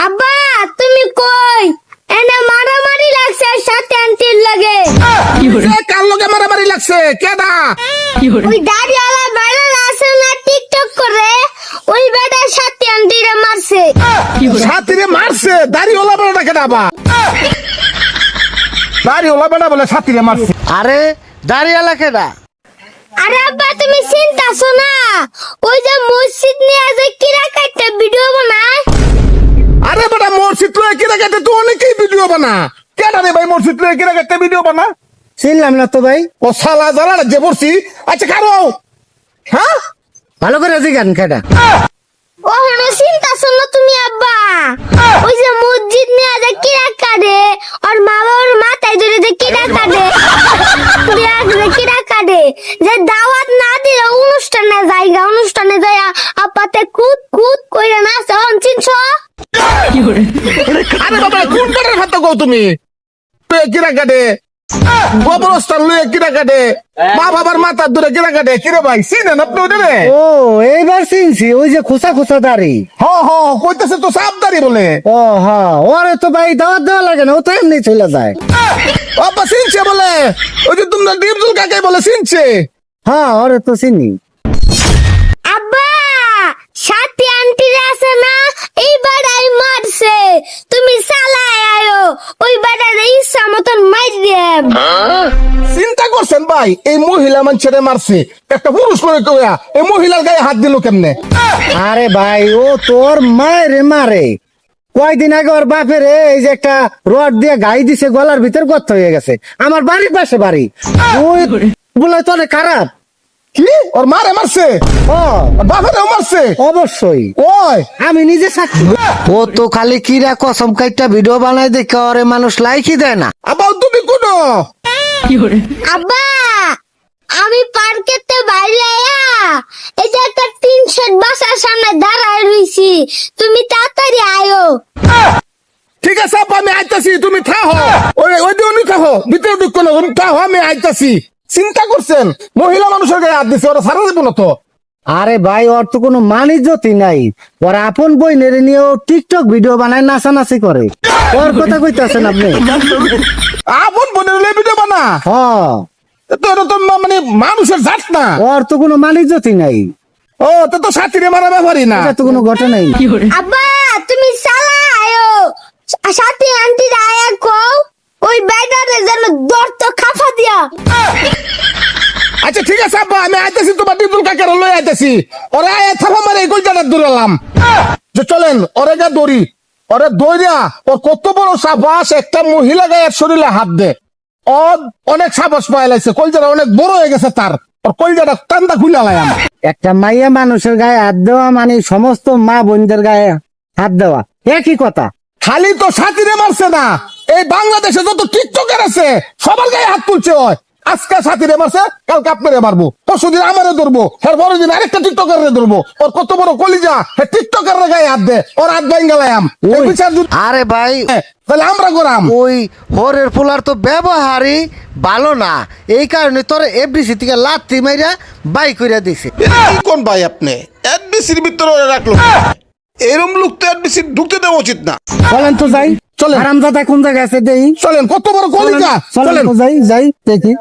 আব্বা তুমি কই? এনে মারামারি লাগছে সাথে আন্টির লাগে। এ, কার লগে মারামারি লাগছে? কেডা? ওই দাড়িওয়ালা বেড়া আছে না টিকটক করে? ওই বেড়ার সাথে আন্টিরে মারছে। সাথীরে মারছে? দাড়ি ওলা বেড়া কেডা বা দাড়ি ওলা বেড়া বলে সাথীরে মারছে। আরে দাঁড়িয়ে কেডা? আরে আব্বা তুমি চিন্তাছো না? ওই যে মসজিদ নিয়ে যে ভিডিও বানা। কেডা রে ভাই মসজিদ লয়ে কিরা কাটতে ভিডিও বানা। চিনলাম না তো ভাই। ও সালা জ্বালা যে পড়ছি আচ্ছা কারও? হ্যাঁ? ভালো করে জিগান কেডা? ও হনো চিন্তা না তুমি আব্বা। ওই যে মসজিদ নিয়ে যা কিরা রে? আর মা বাবার মাথায় ধরে যে কিরা কাটে বিরাট যে কিরা কাটে যে দাওয়াত না দিলে অনুষ্ঠানে অনুষ্ঠানে যায় আপাতে কুদ কুদ কইরা নাচে অন চিনছো? আরে বাবা কোন কাটার ভাত কও তুমি? লয়ে কিরা কাটে গোবরস্থান লয়ে কিরা কাটে মা বাবার মাথার দূরে কিরা কাটে কিরে ভাই চিনেন আপনি ওটা রে? ও এইবার চিনছি ওই যে খোসা খোসা দাড়ি। হ হ কইতেছে তো সাপ সাবদারি বলে। ও হ্যাঁ ওরে তো ভাই দাওয়াত দেওয়া লাগে না ও তো এমনি চলে যায়। আব্বা চিনছে বলে? ওই যে তোমরা ডিপজুল কাকে বলে চিনছে? হ্যাঁ ওরে তো চিনি আব্বা সাথী আন্টিরা আছে না এই বাড়াই মারছে তুমি চালায় আয়ো ওই বাড়ার ইচ্ছা মতন চিন্তা করছেন ভাই এই মহিলা মান ছেড়ে মারছে। একটা পুরুষ করে কইয়া এই মহিলার গায়ে হাত দিল কেমনে? আরে ভাই ও তোর মায়ের মারে। কয়দিন আগে ওর বাপের এই যে একটা রড দিয়ে গাই দিছে গলার ভিতর গর্ত হয়ে গেছে। আমার বাড়ির পাশে বাড়ি। ওই বলে তো অনেক খারাপ। কি? ওর মারে মারছে? ও বাপেরেও মারছে? অবশ্যই। ওই আমি নিজে সাক্ষী। ও তো খালি কিরা কসম কাইটা ভিডিও বানাই দেখে ওরে মানুষ লাইকই দেয় না। আবার তুমি কোন আব্বা আমি পার্কেতে বাইরে আয়া এই যে একটা টিন শেড বাসার সামনে দাঁড়ায় রইছি। তুমি তাড়াতাড়ি আয়ো। ঠিক আছে আপা আমি আইতাছি তুমি থাহো ওই ওই উনি থাহো ভিতরে ঢুকো না থাহো আমি আইতাছি। চিন্তা করছেন? মহিলা মানুষের গায়ে হাত দিছে ওরা সারা দেবো না তো। আরে ভাই ওর তো কোনো মানিজ্যতি নাই। ওর আপন বই নেড়ে নিয়ে ও টিকটক ভিডিও বানায় নাচানাচি করে। ওর কথা কইতাছেন আপনি? আপন বোনের হলে ভিডিও বানা? হ। তো এটা তো মা- মানে মানুষের জাত না। ওর তো কোনো মানিজ্যতি নাই। ও তো তো সাথীরে মারা ব্যাপারই না। এটা তো কোনো ঘটনাই না আব্বা তুমি চালা আয়ো। সাথে আন্টিরা ঠিক আছে আব্বা আমি আইতেছি তোমার টিপুল কাকের লই আইতেছি। ওরে আয় থাপা মারে এই জানার দূরালাম যে চলেন ওরে গা দড়ি। ওরে দইরা ওর কত বড় সাবাস একটা মহিলা গায়ের শরীরে হাত দে। ও অনেক সাবাস পায় লাগছে কলজাটা অনেক বড় হয়ে গেছে তার। ওর কলজাটা টান্দা খুলে লাগাম। একটা মাইয়া মানুষের গায়ে হাত দেওয়া মানে সমস্ত মা বোনদের গায়ে হাত দেওয়া। একই কথা। খালি তো সাথীরে মারছে না। এই বাংলাদেশে যত টিকটকার আছে সবার গায়ে হাত তুলছে ওই। আজকে সাথীরে মারছে কালকে আপনারে মারবো। পরশু দিন আমারে ধরবো এর বড় দিন আরেকটা টিকটকারে ধরবো। ওর কত বড় কলিজা হে টিকটকার গায়ে হাত দে ওর হাত। বিচার আরে ভাই তাহলে আমরা করাম। ওই হরের পোলার তো ব্যবহারই ভালো না। এই কারণে তোর এফডিসি থেকে লাত্তি মাইরা বাই কইরা দিছে। কোন ভাই আপনি? এডবিসির ভিতরে রাখল। এরম লোক তো এডবিসি ঢুকতে দেওয়া উচিত না। চলেন তো যাই চলেন। আরামদাদা কোন জায়গায় আছে দেই? চলেন কত বড় কলিজা। চলেন চলেন। তো যাই যাই দেখি।